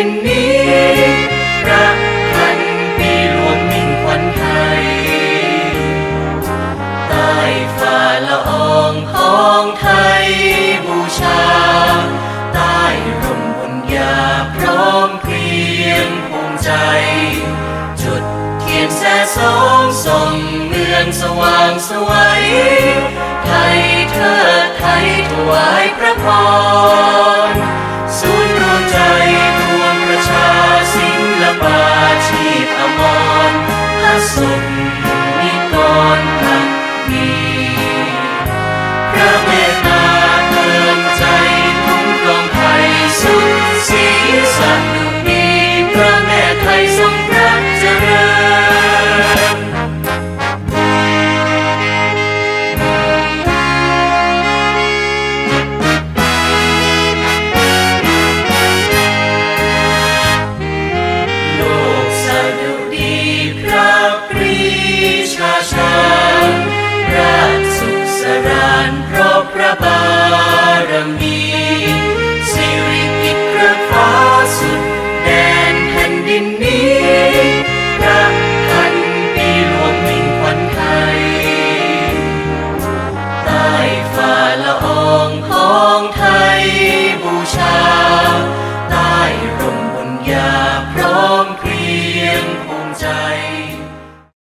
ดินนี้พระพันปีหลวงมิ่งขวัญไทยใต้ฝ่าละอองของไทยบูชา ใต้ร่มบุญญาพร้อมเพรียงภูมิใจ จุดเทียนแสสองส่องเมืองสว่างสวย